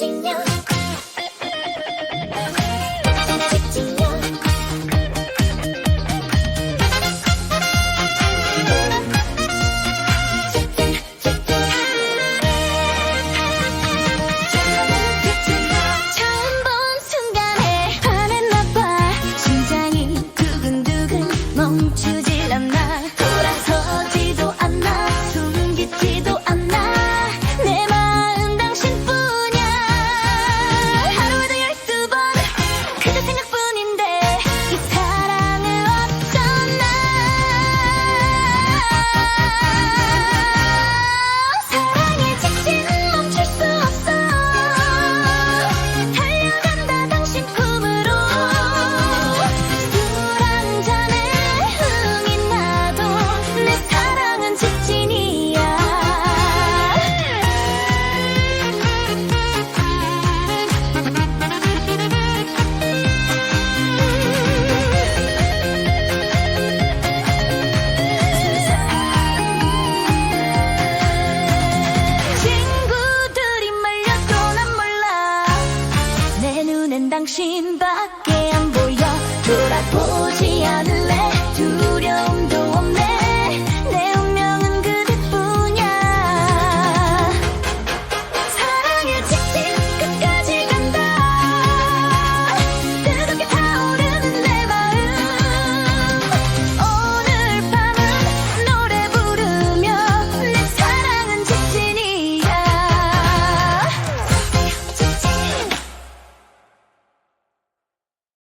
watching you. 당신밖에 안 보여. 돌아보지 않을